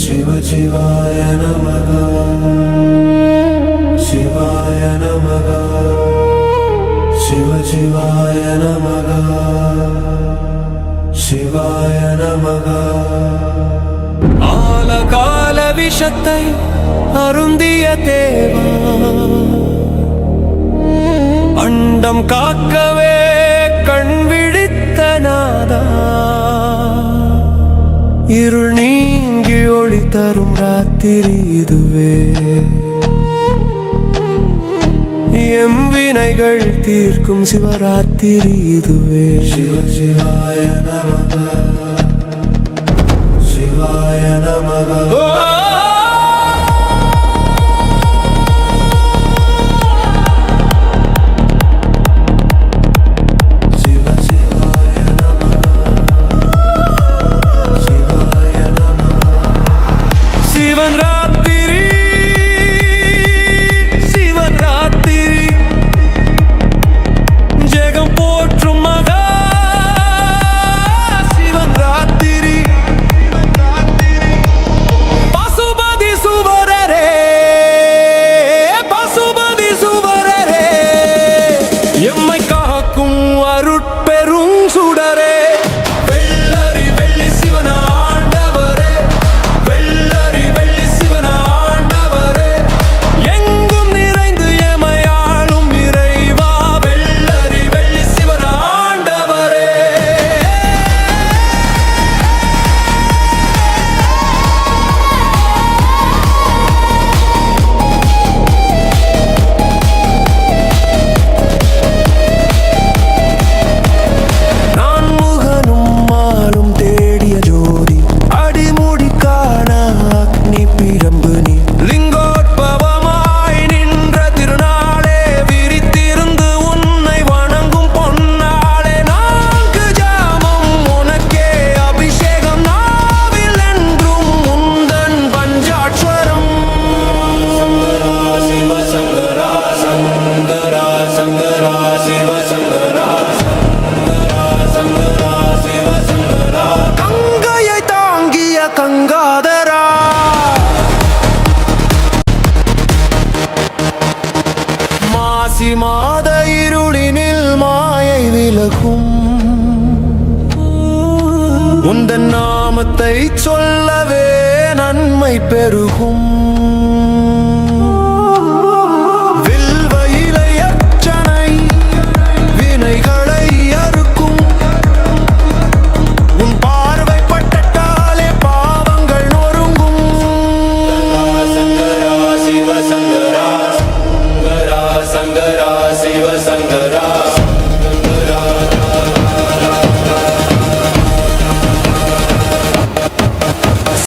शिव शिवाय नमः शिवाय नमः शिव பல விஷத்தை அருந்திய தேவா. அண்டம் காக்கவே கண் விழித்த நாதா. இருள் நீங்கி ஒளி தரும் ராத்திரி இதுவே. எம் வினைகள் தீர்க்கும் சிவராத்திரி இதுவே. சிவ சிவாய நம. சிவாய நம. கங்காதரா மாசி மாத இருளினில் மாயை விலகும். உந்தன் நாமத்தை சொல்லவே நன்மை பெருகும்.